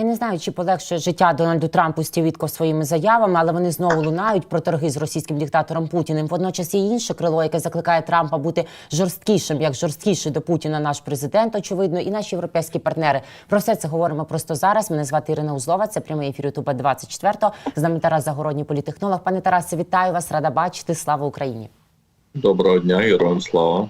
Я не знаю, чи полегшує життя Дональду Трампу Стівітко своїми заявами, але вони знову лунають про торги з російським диктатором Путіним. Водночас є інше крило, яке закликає Трампа бути жорсткішим, як жорсткіший до Путіна наш президент, очевидно, і наші європейські партнери. Про все це говоримо просто зараз. Мене звати Ірина Узлова. Це прямий ефір Ютуба 24 З нами Тарас Загородній, політехнолог. Пане Тарасе, вітаю вас, рада бачити. Слава Україні. Доброго дня, героям слава.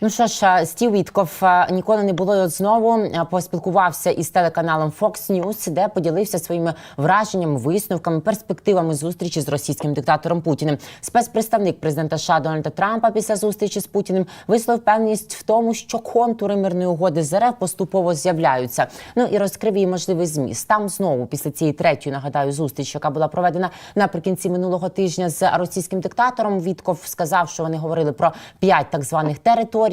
Ну що ж, Стів Вітков ніколи не було. От знову поспілкувався із телеканалом Fox News, де поділився своїми враженнями, висновками, перспективами зустрічі з російським диктатором Путіним. Спецпредставник президента США Дональда Трампа після зустрічі з Путіним висловив певність в тому, що контури мирної угоди з РФ поступово з'являються. Ну і розкрив її можливий зміст. Там знову після цієї третьої нагадаю зустрічі, яка була проведена наприкінці минулого тижня з російським диктатором. Вітков сказав, що вони говорили про п'ять так званих територій.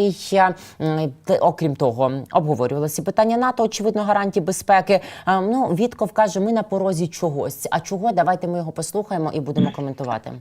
М, т- Окрім того, обговорювалося питання НАТО, очевидно, гарантій безпеки. А, Ну, Вітков каже, ми на порозі чогось. А чого? Давайте ми його послухаємо і будемо коментувати.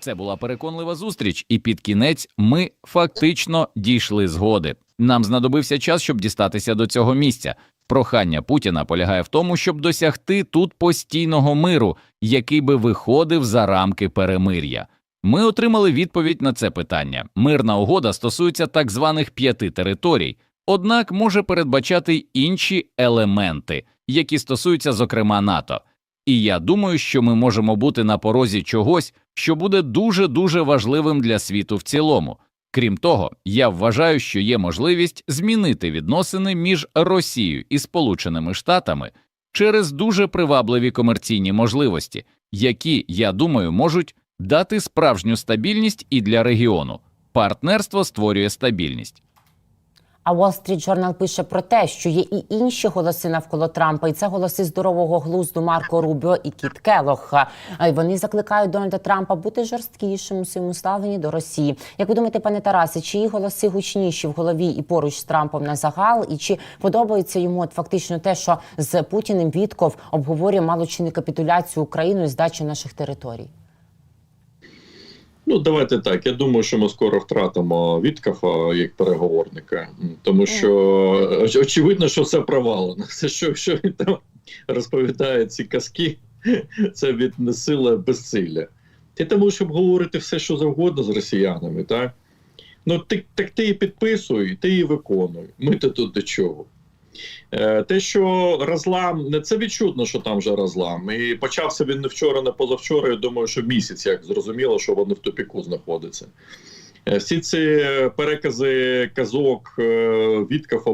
Це була переконлива зустріч, і під кінець ми фактично дійшли згоди. Нам знадобився час, щоб дістатися до цього місця. Прохання Путіна полягає в тому, щоб досягти тут постійного миру, який би виходив за рамки перемир'я. Ми отримали відповідь на це питання. Мирна угода стосується так званих п'яти територій, однак може передбачати й інші елементи, які стосуються, зокрема, НАТО. І я думаю, що ми можемо бути на порозі чогось, що буде дуже дуже важливим для світу в цілому. Крім того, я вважаю, що є можливість змінити відносини між Росією і Сполученими Штатами через дуже привабливі комерційні можливості, які, я думаю, можуть дати справжню стабільність і для регіону. Партнерство створює стабільність. А Wall Street Journal пише про те, що є і інші голоси навколо Трампа, і це голоси здорового глузду Марко Рубіо і Кіт Келох. А вони закликають Дональда Трампа бути жорсткішим у своєму ставленні до Росії. Як ви думаєте, пане Тарасе, чиї голоси гучніші в голові і поруч з Трампом на загал? І чи подобається йому от фактично те, що з Путіним Вітков обговорює мало чи не капітуляцію України і здачу наших територій? Ну, давайте так. Я думаю, що ми скоро втратимо Віткафа як переговорника, тому що очевидно, що це провалено. Це що, що він там розповідає ці казки, це від сила безсилля. Ти тому, щоб говорити все, що завгодно з росіянами, так? Ну, ти, так ти і підписуй, ти і виконуй. Ми то тут до чого. Е, Те, що розлам, це відчутно, що там вже розлам. І почався він не вчора, не позавчора. Я думаю, що місяць, як зрозуміло, що вони в тупіку знаходяться. Е, Всі ці перекази казок е,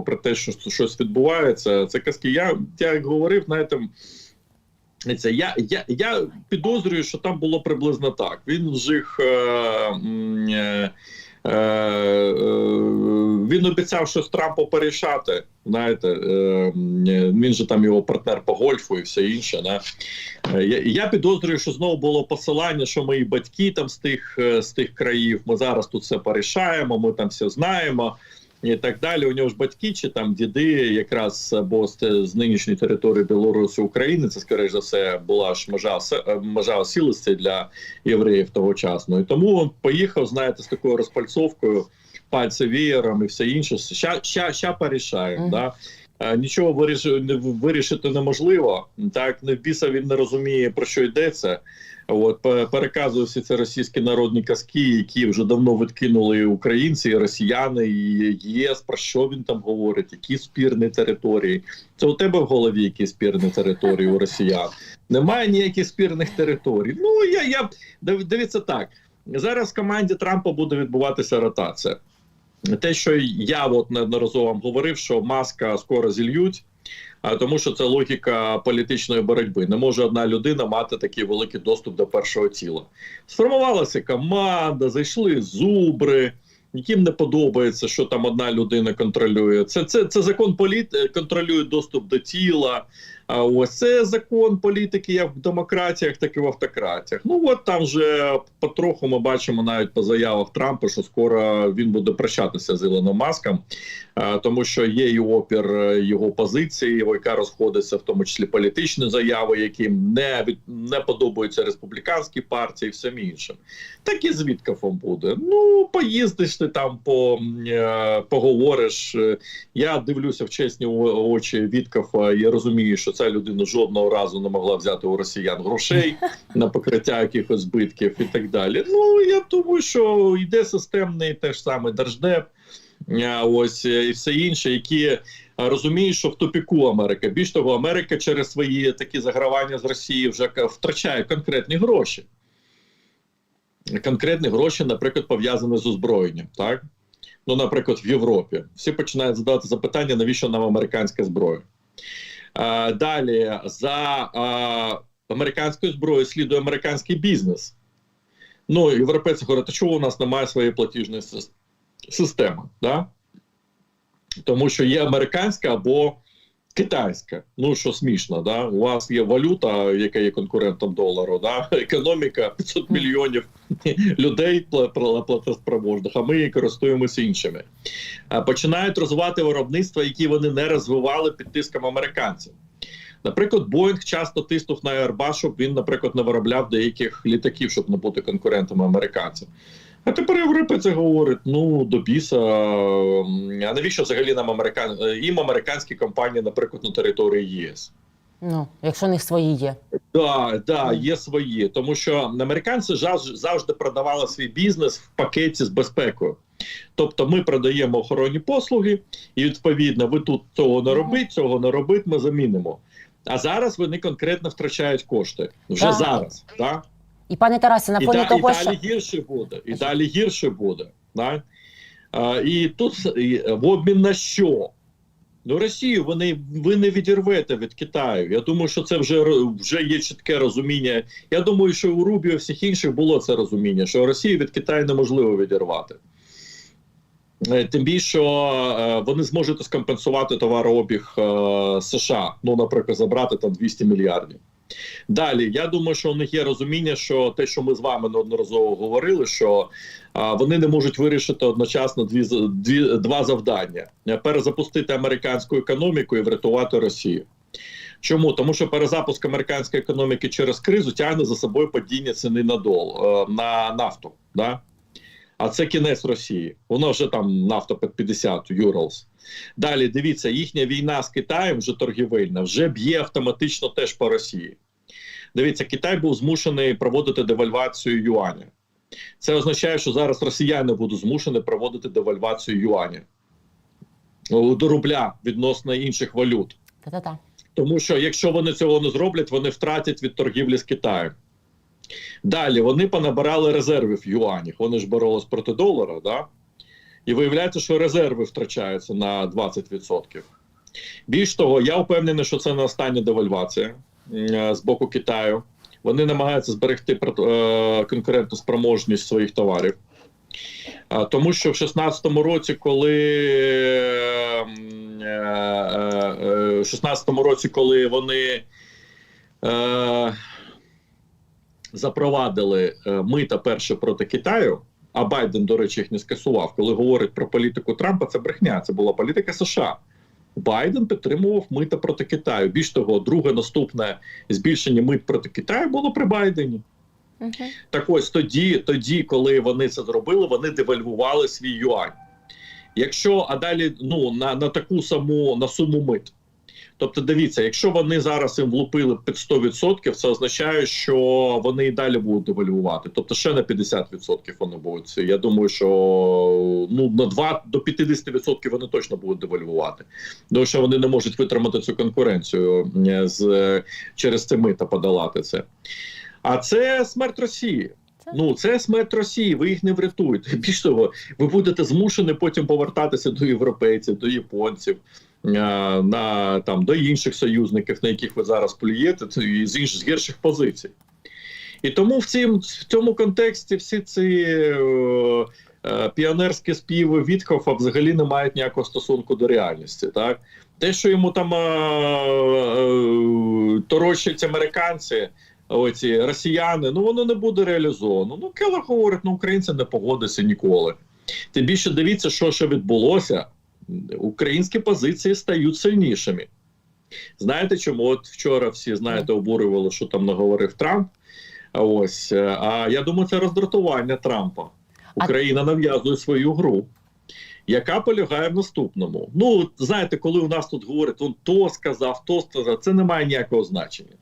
про те, що щось відбувається, це казки. Я, я як говорив, знаєте, це я, я, я підозрюю, що там було приблизно так. Він вжив. Е, е, Е, е, він обіцяв щось Трампу порішати. Знаєте, е, він же там його партнер по гольфу і все інше. Да? Я, підозрюю, що знову було посилання, що мої батьки там з тих з тих країв. Ми зараз тут все порішаємо, ми там все знаємо. І так далі. У нього ж батьки чи там діди, якраз або з, з нинішньої території Білорусі України, це скоріш за все була ж межа е, межа осілості для євреїв тогочасно. І тому поїхав, знаєте, з такою розпальцовкою, пальці вієром і все інше. Ща, ща, ща порішаємо. Мгм. Да? Е, Нічого вирішити неможливо. Так, не біса він не розуміє про що йдеться. От пе- переказує всі ці російські народні казки, які вже давно відкинули українці, і росіяни, і ЄС. Про що він там говорить? Які спірні території? Це у тебе в голові які спірні території у росіян? Немає ніяких спірних територій. Ну я я див- дивіться так. Зараз в команді Трампа буде відбуватися ротація. Те, що я от неодноразово вам говорив, що маска скоро зільють. А тому, що це логіка політичної боротьби. Не може одна людина мати такий великий доступ до першого тіла. Сформувалася команда, зайшли зубри, яким не подобається, що там одна людина контролює. Це це, це закон політ контролює доступ до тіла. А ось це закон політики як в демократіях, так і в автократіях. Ну от там вже потроху ми бачимо навіть по заявах Трампа, що скоро він буде прощатися з Ілоном Маском, тому що є і опір е, його позиції, яка розходиться, в тому числі політичні заяви, які не від не подобаються республіканській партії, і всім іншим. Так і з Віткафом буде. Ну поїздиш ти там по е, поговориш. Е, Я дивлюся в чесні очі Віткафа і розумію, що ця людина жодного разу не могла взяти у росіян грошей на покриття якихось збитків і так далі. Ну я думаю, що йде системний теж саме держдеп. Ось е, і все інше, які е, розуміють, що в тупіку Америка. Більш того, Америка через свої такі загравання з Росії вже втрачає конкретні гроші. Конкретні гроші, наприклад, пов'язані з озброєнням. Так? Ну, наприклад, в Європі. Всі починають задавати запитання, навіщо нам американська зброя. Далі за американською зброєю слідує американський бізнес. Ну, європейці говорять, а чого у нас немає своєї платіжної системи? Да? Тому що є американська або китайська. Ну, що смішно, да? у вас є валюта, яка є конкурентом долару, да? економіка 500 мільйонів людей пла- пла- платоспроможних, а ми користуємося іншими. Починають розвивати виробництва, які вони не розвивали під тиском американців. Наприклад, Боїнг часто тиснув на Airbus, щоб він, наприклад, не виробляв деяких літаків, щоб не бути конкурентами американців. А тепер європейці говорять: ну до біса, а навіщо взагалі нам американ... е, їм американські компанії, наприклад, на території ЄС? Ну, якщо них свої є. Да, да, є свої, тому що американці завжди продавали свій бізнес в пакеті з безпекою. Тобто, ми продаємо охоронні послуги, і відповідно, ви тут цього не робить, цього не робить, ми замінимо. А зараз вони конкретно втрачають кошти. Вже Так. зараз. Да? І пане Тарасе, на І, фоні і того, далі що гірше буде. І далі гірше буде. Да? А, і тут і, в обмін на що? Ну, Росію вони ви не відірвете від Китаю. Я думаю, що це вже вже є чітке розуміння. Я думаю, що у Рубіо і всіх інших було це розуміння, що Росію від Китаю неможливо відірвати. Е, Тим більше е, вони зможуть скомпенсувати товарообіг е, США. Ну, наприклад, забрати там 200 мільярдів. Далі, я думаю, що у них є розуміння, що те, що ми з вами неодноразово говорили, що а, вони не можуть вирішити одночасно дві, дві два завдання: перезапустити американську економіку і врятувати Росію. Чому? Тому що перезапуск американської економіки через кризу тягне за собою падіння ціни на дол е, на нафту. Да? А це кінець Росії. Воно вже там нафта під 50 Юралс. Далі дивіться, їхня війна з Китаєм вже торгівельна, вже б'є автоматично теж по Росії. Дивіться, Китай був змушений проводити девальвацію юаня. Це означає, що зараз росіяни будуть змушені проводити девальвацію юаня до рубля відносно інших валют. та-та-та. Тому що якщо вони цього не зроблять, вони втратять від торгівлі з Китаєм. Далі вони понабирали резервів в юанях. Вони ж боролись проти долара, да? і виявляється, що резерви втрачаються на 20%. Більш того, я впевнений, що це не остання девальвація е, з боку Китаю. Вони намагаються зберегти е, конкурентну спроможність своїх товарів. Тому що в 16-му році, коли е, в 16-му році, коли вони запровадили е, мита перше проти Китаю, а Байден, до речі, їх не скасував, коли говорить про політику Трампа, це брехня, це була політика США. Байден підтримував мита проти Китаю. Більш того, друге наступне збільшення мит проти Китаю було при Байдені. Мгм. Так ось тоді, тоді, коли вони це зробили, вони девальвували свій юань. Якщо а далі ну на, на таку саму на суму мит. Тобто, дивіться, якщо вони зараз їм влупили під 100%, це означає, що вони і далі будуть девальвувати. Тобто ще на 50% вони будуть. Я думаю, що ну на 2 до 50% вони точно будуть девальвувати. Тому що вони не можуть витримати цю конкуренцію з через це мита подолати це. А це смерть Росії. Ну, це смерть Росії, ви їх не врятуєте. Більш того, ви будете змушені потім повертатися до європейців, до японців, на там до інших союзників, на яких ви зараз плюєте, з інших з гірших позицій. І тому в цім, в цьому контексті всі ці е, е, піонерські співи Вітхофа взагалі не мають ніякого стосунку до реальності. Так? Те, що йому там е, е, торочать американці, оці росіяни, ну воно не буде реалізовано. Ну Келлер говорить, ну українці не погодяться ніколи. Тим більше дивіться, що ще відбулося. Українські позиції стають сильнішими. Знаєте чому? От вчора всі знаєте, обурювали, що там наговорив Трамп. А ось е, а я думаю, це роздратування Трампа. Україна нав'язує свою гру, яка полягає в наступному. Ну, знаєте, коли у нас тут говорять, он то сказав, то сказав, це не має ніякого значення.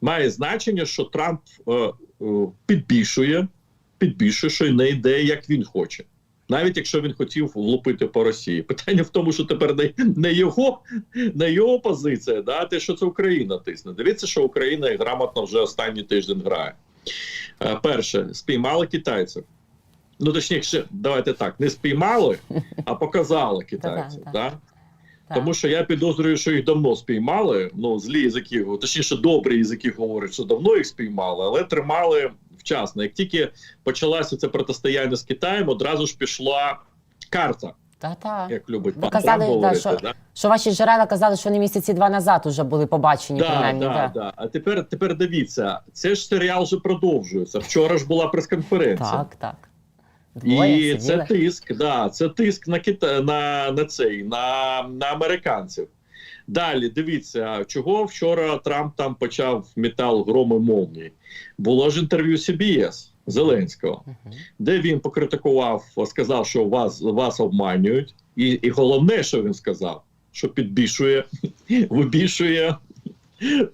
Має значення, що Трамп е, е, підбільшує, підбільшує, що не йде, як він хоче. Навіть якщо він хотів влупити по Росії. Питання в тому, що тепер не, не його, не його позиція, да, те, що це Україна тисне. Дивіться, що Україна грамотно вже останній тиждень грає. Е, перше, спіймали китайців. Ну, точніше, давайте так, не спіймали, а показали китайців. Да? Так. Тому що я підозрюю, що їх давно спіймали. Ну, злі язики, точніше, добрі язики говорять, що давно їх спіймали, але тримали вчасно. Як тільки почалося це протистояння з Китаєм, одразу ж пішла карта, Та-та. як любить пан казали, Трамп да, що- да? Що ваші джерела казали, що вони місяці два назад вже були побачені, Да, принаймні. да, да. да. А тепер, тепер дивіться, це ж серіал вже продовжується. Вчора ж була прес-конференція. Так, так. Двоє І це тиск, да, це тиск на Кита... на, на цей, на, на американців. Далі дивіться, чого вчора Трамп там почав метал громи молнії. Було ж інтерв'ю CBS Зеленського, де він покритикував, сказав, що вас, вас обманюють, і, і головне, що він сказав, що підбільшує, вибільшує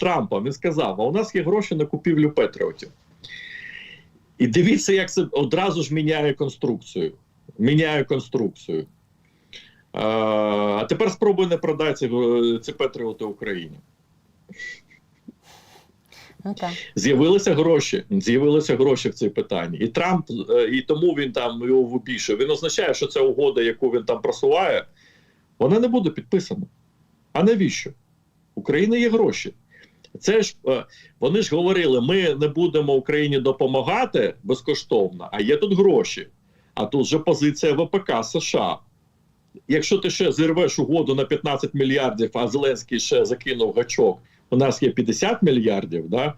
Трампа. Він сказав: а у нас є гроші на купівлю Петріотів. І дивіться, як це одразу ж міняє конструкцію. Міняє конструкцію. А, тепер спробуй не продати ці, ці Петріоти Україні. Ну, так. З'явилися гроші. З'явилися гроші в цій питанні. І Трамп, е, і тому він там його вибільшує. Він означає, що ця угода, яку він там просуває, вона не буде підписана. А навіщо? У України є гроші. Це ж е, вони ж говорили: ми не будемо Україні допомагати безкоштовно, а є тут гроші. А тут же позиція ВПК США. Якщо ти ще зірвеш угоду на 15 мільярдів, а Зеленський ще закинув гачок, у нас є 50 мільярдів, да?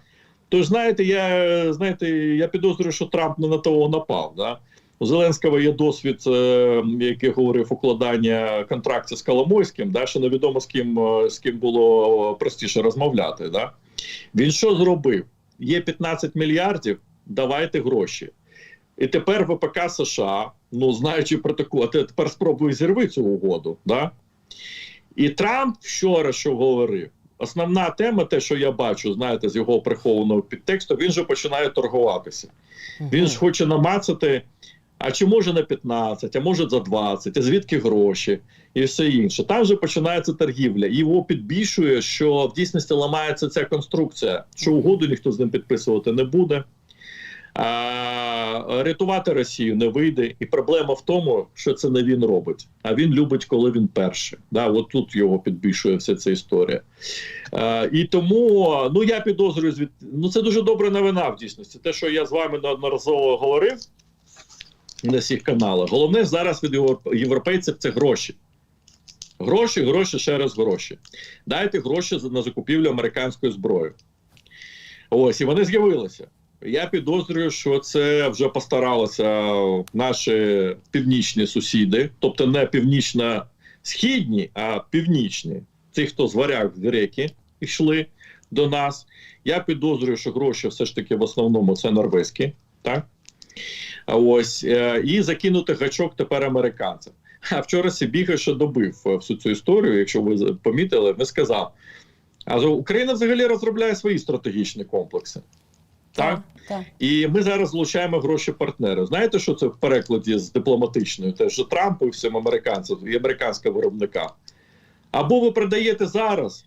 то знаєте, я знаєте, я підозрюю, що Трамп не на того напав. Да? У Зеленського є досвід, е, який говорив укладання контрактів з Коломойським, да? що невідомо з ким, е, з ким було простіше розмовляти. Да? Він що зробив? Є 15 мільярдів, давайте гроші. І тепер ВПК США, ну знаючи про таку, а те- тепер спробує зірви цю угоду. Да? І Трамп вчора що говорив. Основна тема, те, що я бачу, знаєте, з його прихованого підтексту, він же починає торгуватися. Він ж хоче намацати, а чи може на 15, а може за 20, а звідки гроші і все інше. Там вже починається торгівля. І його підбільшує, що в дійсності ламається ця конструкція, що угоду ніхто з ним підписувати не буде. А, рятувати Росію не вийде. І проблема в тому, що це не він робить, а він любить, коли він перший. Да, от тут його підбільшує вся ця історія. А, і тому ну я підозрюю звід... Ну це дуже добра новина в дійсності. Те, що я з вами неодноразово говорив на всіх каналах. Головне зараз від європейців це гроші. Гроші, гроші, ще раз гроші. Дайте гроші на закупівлю американської зброї. Ось, і вони з'явилися. Я підозрюю, що це вже постаралися наші північні сусіди, тобто не північно-східні, а північні. Ті, хто з варяг греки йшли до нас. Я підозрюю, що гроші все ж таки в основному це норвезькі, так? Ось е, і закинути гачок тепер американцям. А вчора Сибіга ще добив е, всю цю історію, якщо ви помітили, він сказав: а Україна взагалі розробляє свої стратегічні комплекси. Так? І ми зараз залучаємо гроші партнерів. Знаєте, що це в перекладі з дипломатичною? Те, що Трампу і всім американцям і американського виробника. Або ви продаєте зараз,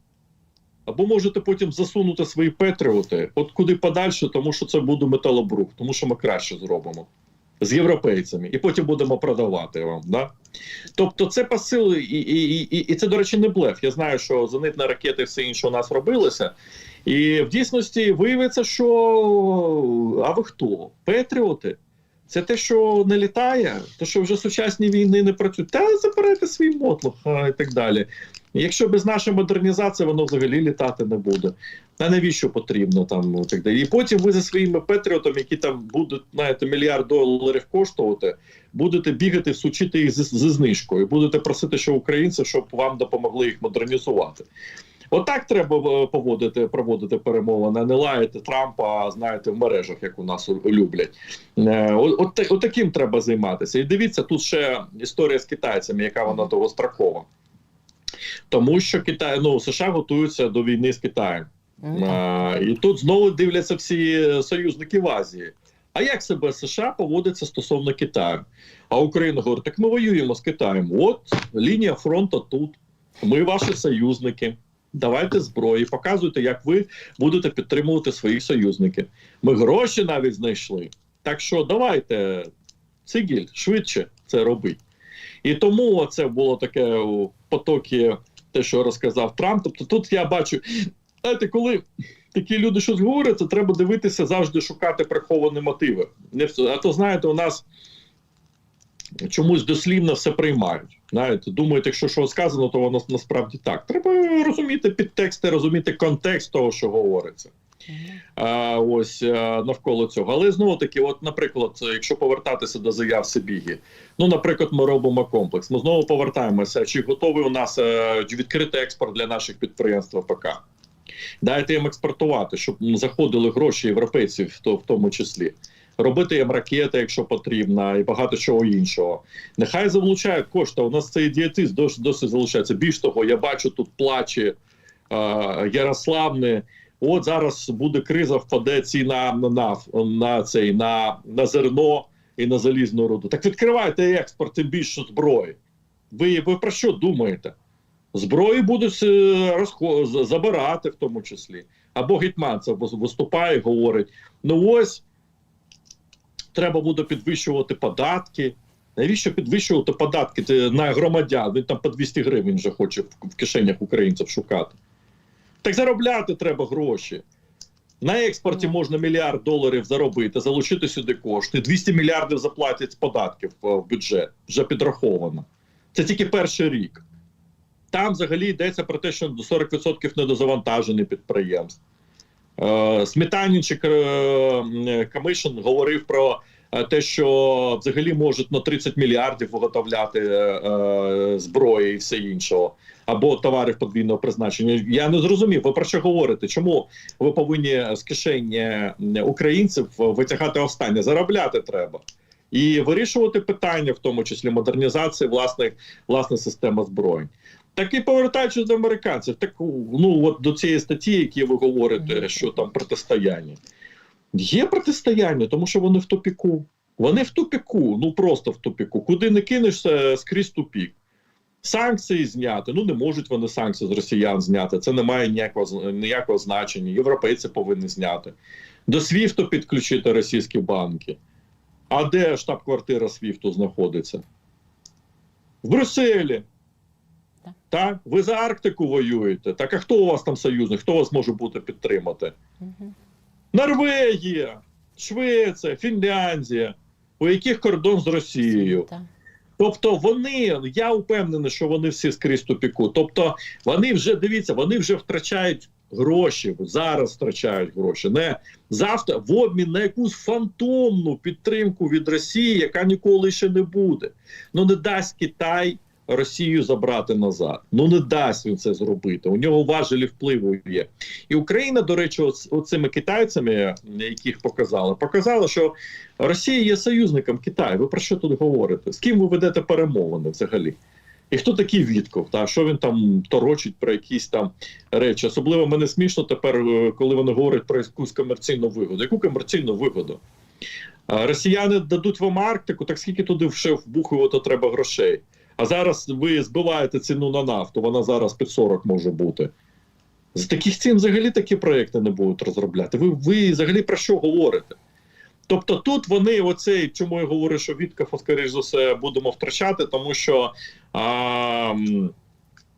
або можете потім засунути свої петріоти от куди подальше, тому що це буде металобрух, тому що ми краще зробимо з європейцями, і потім будемо продавати вам. Да? Тобто, це посил, і, і, і, і це, до речі, не блеф. Я знаю, що зенитні ракети і все інше у нас робилося. І в дійсності виявиться, що а ви хто? Петріоти? Це те, що не літає, те, що вже сучасні війни не працюють. Та забирайте свій мотлох і так далі. Якщо без нашої модернізації воно взагалі літати не буде. А навіщо потрібно там ну, так далі? І потім ви за своїми патріотами, які там будуть знаєте, мільярд доларів коштувати, будете бігати, сучити їх зі знижкою, будете просити, що українців, щоб вам допомогли їх модернізувати. Отак треба е, поводити, проводити перемовини, а не лаяти Трампа, знаєте, в мережах, як у нас люблять. Е, От, от, от таким треба займатися. І дивіться, тут ще історія з китайцями, яка вона довгострокова. Тому що Китай, ну США готуються до війни з Китаєм. Мгм. А, і тут знову дивляться всі союзники в Азії. А як себе США поводиться стосовно Китаю? А Україна говорить: так ми воюємо з Китаєм. От лінія фронту тут. Ми ваші союзники. Давайте зброї, показуйте, як ви будете підтримувати своїх союзників. Ми гроші навіть знайшли. Так що давайте, Цигіль, швидше це робить. І тому це було таке у потокі, те, що розказав Трамп. Тобто тут я бачу, знаєте, коли такі люди щось говорять, то треба дивитися завжди шукати приховані мотиви. Не все. А то знаєте, у нас чомусь дослівно все приймають. Знаєте, думають, якщо що сказано, то воно насправді так. Треба розуміти підтексти, розуміти контекст того, що говориться. А, ось а, навколо цього. Але знову таки, от, наприклад, якщо повертатися до заяв Сибіги, ну, наприклад, ми робимо комплекс. Ми знову повертаємося. Чи готовий у нас е, відкритий експорт для наших підприємств АПК? Дайте їм експортувати, щоб заходили гроші європейців, в тому числі. Робити їм ракети, якщо потрібно, і багато чого іншого. Нехай залучають кошти. У нас цей ідіотизм досить, досить залучається. Більш того, я бачу тут плачі е, Ярославни. От зараз буде криза, впаде ціна на наф, на цей на, на зерно і на залізну руду. Так відкривайте експорт тим більше зброї. Ви, ви про що думаєте? Зброї будуть е, розхо- забирати в тому числі. Або гетьман це виступає говорить: ну ось треба буде підвищувати податки. Навіщо підвищувати податки на громадян? Він там по 200 гривень вже хоче в, кишенях українців шукати. Так заробляти треба гроші. На експорті можна мільярд доларів заробити, залучити сюди кошти. 200 мільярдів заплатять з податків е, в бюджет. Вже підраховано. Це тільки перший рік. Там взагалі йдеться про те, що 40% недозавантажені підприємств. Е, Сметанічик е, Комишин говорив про е, те, що взагалі можуть на 30 мільярдів виготовляти е, е, зброї і все іншого, або товарів подвійного призначення. Я не зрозумів, ви про що говорите? Чому ви повинні з кишені е, українців витягати останнє? Заробляти треба. І вирішувати питання, в тому числі модернізації власних власне системи зброї. Так і повертаючись до американців, так ну от до цієї статті, які ви говорите, що там протистояння. Є протистояння, тому що вони в тупіку. Вони в тупіку, ну просто в тупіку. Куди не кинешся, скрізь тупік. Санкції зняти. Ну не можуть вони санкції з росіян зняти. Це не має ніякого ніякого значення. Європейці повинні зняти. До СВІФТу підключити російські банки. А де штаб-квартира СВІФТу знаходиться? В Брюсселі. Так? Ви за Арктику воюєте. Так а хто у вас там союзник? Хто вас може бути підтримати? Мгм. Норвегія, Швеція, Фінляндія, у яких кордон з Росією. Так. Тобто вони, я впевнений, що вони всі скрізь тупіку. Тобто вони вже дивіться, вони вже втрачають гроші, зараз втрачають гроші. Не завтра в обмін на якусь фантомну підтримку від Росії, яка ніколи ще не буде. Ну не дасть Китай Росію забрати назад. Ну не дасть він це зробити. У нього важелі впливу є. І Україна, до речі, оц- оцими китайцями, яких показали, показала, що Росія є союзником Китаю. Ви про що тут говорите? З ким ви ведете перемовини взагалі? І хто такий Вітков? Та що він там торочить про якісь там речі? Особливо мене смішно тепер, е, коли вони говорять про якусь комерційну вигоду. Яку комерційну вигоду? Росіяни дадуть вам Арктику, так скільки туди ще вбухувати треба грошей? А зараз ви збиваєте ціну на нафту, вона зараз під 40 може бути. З таких цін взагалі такі проекти не будуть розробляти. Ви, ви взагалі про що говорите? Тобто тут вони, оцей, чому я говорю, що Віткафа, скоріш за все, будемо втрачати, тому що а,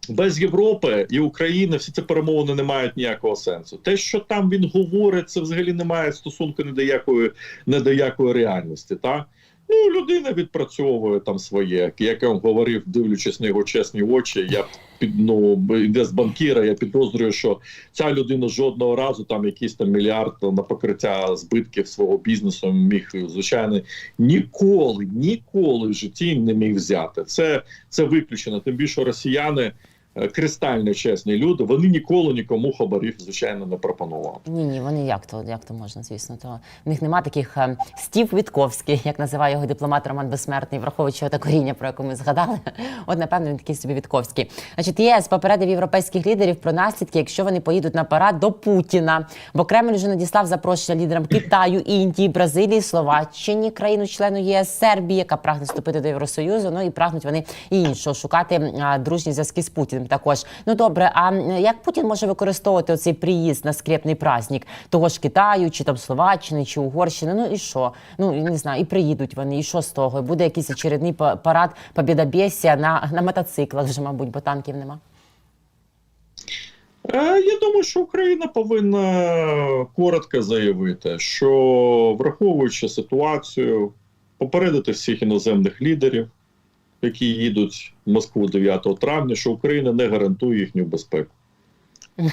без Європи і України всі ці перемовини не мають ніякого сенсу. Те, що там він говорить, це взагалі не має стосунку ні до якої, ні до якої реальності. Так? Ну, людина відпрацьовує там своє. Як я вам говорив, дивлячись на його чесні очі, я під ну йде з банкіра. Я підозрюю, що ця людина жодного разу там якийсь там мільярд на покриття збитків свого бізнесу міг звичайно ніколи, ніколи в житті не міг взяти. Це, це виключено. Тим більше росіяни. Е, Кристально чесні люди, вони ніколи нікому хабарів, звичайно, не пропонували. Ні, ні, вони як то, як то можна, звісно. То в них нема таких е, стів Вітковський, як називає його дипломат Роман Безсмертний, враховуючи те коріння, про яке ми згадали. От напевно він такий собі Вітковський. Значить, ЄС попередив європейських лідерів про наслідки, якщо вони поїдуть на парад до Путіна. Бо Кремль вже надіслав запрошення лідерам Китаю, Індії, Бразилії, Словаччині, країну-члену єС, Сербії, яка прагне вступити до Євросоюзу. Ну і прагнуть вони і іншого шукати а, дружні зв'язки з Путіним. Також ну добре. А як Путін може використовувати оцей приїзд на скрепний праздник того ж Китаю, чи там Словаччини, чи Угорщини? Ну і що? Ну не знаю, і приїдуть вони, і що з того? Буде якийсь очередний па- парад побідобєсія на, на мотоциклах, вже мабуть, бо танків нема. Е, Я думаю, що Україна повинна коротко заявити, що враховуючи ситуацію, попередити всіх іноземних лідерів, які їдуть в Москву 9 травня, що Україна не гарантує їхню безпеку.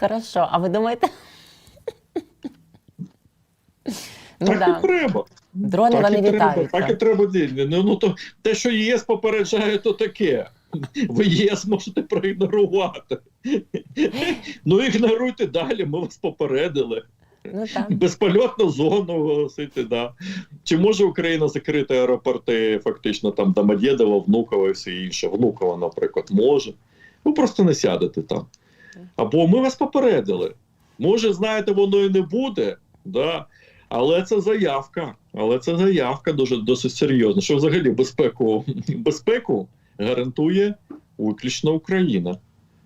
Хорошо, а ви думаєте? Ну так да. і треба. Дрони так, вони і треба літають. так і треба. Ну, ну то те, що ЄС попереджає, то таке. Ви ЄС можете проігнорувати. Ну ігноруйте далі, ми вас попередили. Ну. Безпольотну зону оголосити, да. Чи може Україна закрити аеропорти фактично там Домодєдово, Внуково і все інше? Внуково, наприклад, може. Ви просто не сядете там. Або ми вас попередили. Може, знаєте, воно і не буде, да. Але це заявка. Але це заявка дуже досить серйозна. Що взагалі безпеку, безпеку гарантує виключно Україна.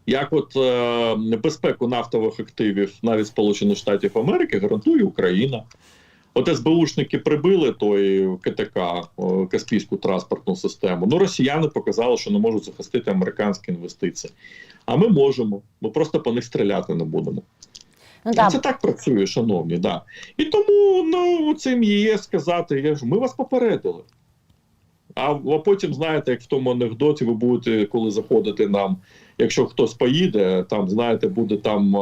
Як от е, безпеку нафтових активів навіть Сполучених Штатів Америки гарантує Україна. От СБУшники прибили той КТК, Каспійську транспортну систему. Ну, росіяни показали, що не можуть захистити американські інвестиції. А ми можемо. Ми просто по них стріляти не будемо. Ну А так. Це так працює, шановні, да. І тому ну, цим ЄС сказати, я ж ми вас попередили. А, а потім, знаєте, як в тому анекдоті, ви будете, коли заходите нам, якщо хтось поїде, там, знаєте, буде там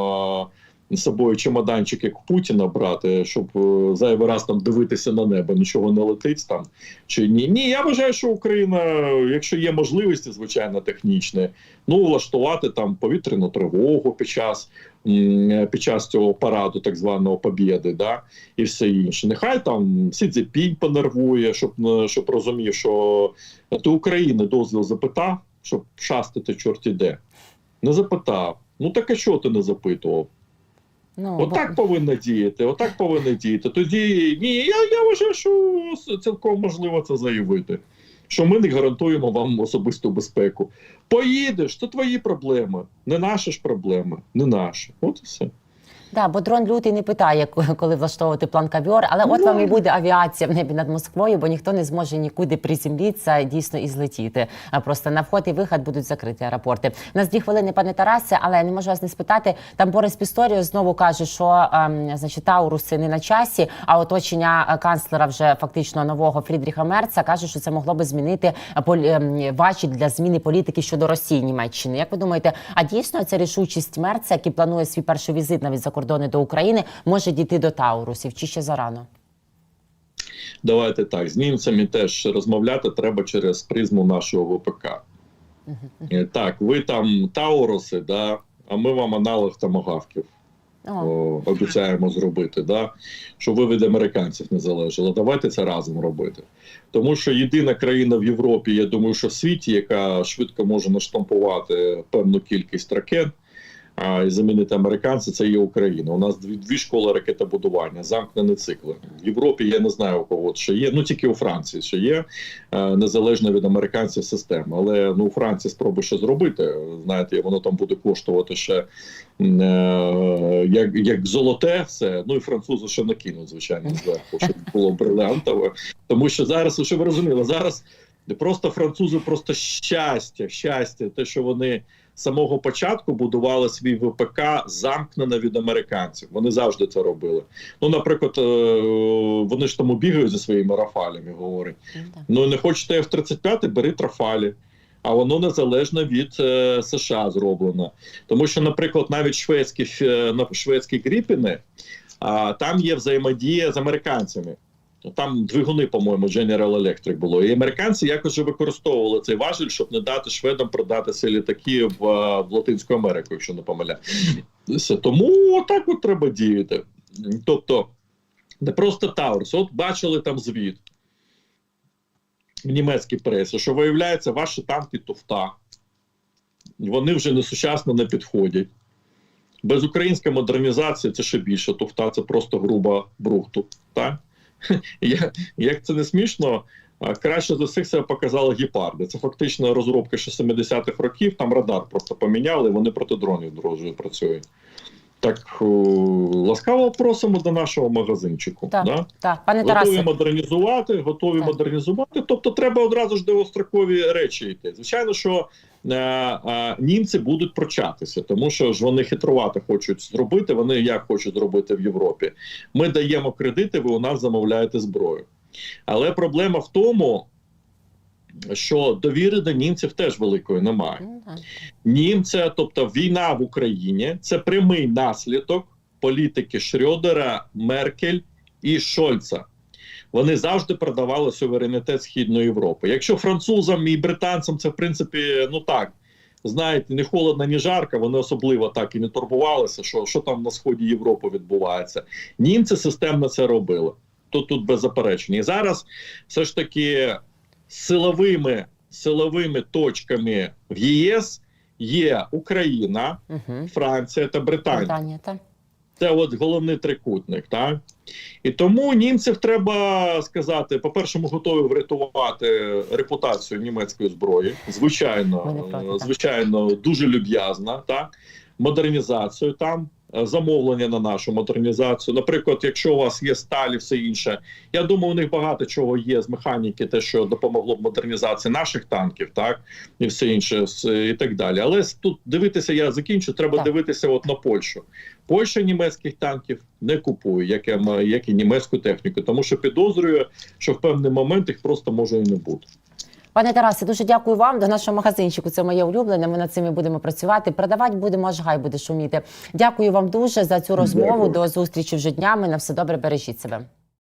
з собою чемоданчик, як Путіна брати, щоб е, зайвий раз там дивитися на небо, нічого не летить там. Чи ні? Ні, я вважаю, що Україна, якщо є можливості, звичайно, технічні, ну, влаштувати там повітряну тривогу під час під час цього параду, так званого Побєди, да, і все інше. Нехай там Сі Цзепінь понервує, щоб, е, щоб розумів, що ти України дозвіл запитав, щоб шастити чорті де. Не запитав. Ну так а що ти не запитував? Ну, бо- Отак повинна діяти, отак повинна діяти. Тоді ні, я, я вважаю, що цілком можливо це заявити. Що ми не гарантуємо вам особисту безпеку. Поїдеш, це твої проблеми, не наші ж проблеми, не наші. От і все. Да, бо дрон лютий не питає, коли влаштовувати план кавьор, але от Ну. вам і буде авіація в небі над Москвою, бо ніхто не зможе нікуди приземлітися дійсно і злетіти. Просто на вход і вихід будуть закриті аеропорти. У нас дві хвилини, пане Тарасе, але я не можу вас не спитати. Там Борис Пісторіо знову каже, що ем, значить Тауруси не на часі, а оточення е, канцлера вже фактично нового Фрідріха Мерца каже, що це могло би змінити ем, важіль для зміни політики щодо Росії Німеччини. Як ви думаєте, а дійсно ця рішучість Мерца, який планує свій перший візит навіть за кордони до України, може дійти до Таурусів чи ще зарано? Давайте так. З німцями теж розмовляти треба через призму нашого ВПК. Е, Так, ви там Тауруси, да, а ми вам аналог тамагавків. О, обіцяємо зробити, да? щоб ви від американців не залежали. Давайте це разом робити. Тому що єдина країна в Європі, я думаю, що в світі, яка швидко може наштампувати певну кількість ракет. І замінити американців, це є Україна. У нас дві, дві школи ракетобудування, замкнені цикли. В Європі я не знаю у кого ще є. Ну тільки у Франції ще є е, незалежно від американців система. Але ну у Франції спроби що зробити. Знаєте, воно там буде коштувати ще е, як, як золоте все. Ну і французи ще накинуть, звичайно, зверху, щоб було брилянтове. Тому що зараз, щоб ви розуміли, зараз просто французи просто щастя, щастя, те, що вони самого початку будували свій ВПК замкнено від американців. Вони завжди це робили. Ну, наприклад, е, вони ж тому бігають зі своїми рафалями, говорять. Ну. Ну не хочете F-35, бери трафалі. А воно незалежно від е, США зроблено. Тому що, наприклад, навіть шведські на- шведські гріпіни, а, там є взаємодія з американцями. Там двигуни, по-моєму, General Electric було. І американці якось використовували цей важіль, щоб не дати шведам продати ці літаки в, е, в Латинську Америку, якщо не помиляюся. Тому отак от треба діяти. Тобто, не просто Таурус. От бачили там звіт в німецькій пресі, що виявляється, ваші танки туфта. Вони вже не сучасно не підходять. Без української модернізації це ще більше туфта, це просто груба брухту. Так? Я, як це не смішно, краще за всіх себе показали гепарди. Це фактично розробка ще 70-х років, там радар просто поміняли, вони проти дронів дружно працюють. Так ласкаво просимо до нашого магазинчику. Так, Да? Так, пане Готові Тарасе, модернізувати, готові Так. модернізувати. Тобто треба одразу ж довгострокові речі йти. Звичайно, що німці будуть прочатися, тому що ж вони хитрувати хочуть зробити. Вони як хочуть зробити в Європі. Ми даємо кредити, ви у нас замовляєте зброю. Але проблема в тому, що довіри до німців теж великої немає. Ну. Німця, тобто війна в Україні, це прямий наслідок політики Шрёдера, Меркель і Шольца. Вони завжди продавали суверенітет Східної Європи. Якщо французам і британцям це в принципі ну так. Знаєте, не холодно, ні жарко, вони особливо так і не турбувалися, що, що там на сході Європи відбувається. Німці системно це робили. Тут тут беззаперечно. І зараз все ж таки силовими, силовими точками в ЄС є Україна, Угу. Франція та Британія. Британія, так. Це от головний трикутник. Так? І тому німців треба сказати: по-перше, ми готові врятувати репутацію німецької зброї. Звичайно, е, звичайно, дуже люб'язна. Так? Модернізацію там. Е, Замовлення на нашу модернізацію. Наприклад, якщо у вас є сталі, все інше. Я думаю, у них багато чого є з механіки, те, що допомогло б модернізації наших танків, так і все інше, і так далі. Але тут дивитися, я закінчу. Треба Так. дивитися от на Польщу. Польща німецьких танків не купує, як, і як і німецьку техніку, тому що підозрює, що в певний момент їх просто може і не бути. Пане Тарасе, дуже дякую вам. До нашого магазинчику. Це моє улюблене. Ми над цим і будемо працювати. Продавати будемо, аж гай буде шуміти. Дякую вам дуже за цю розмову. Дякую. До зустрічі вже днями. На все добре, бережіть себе.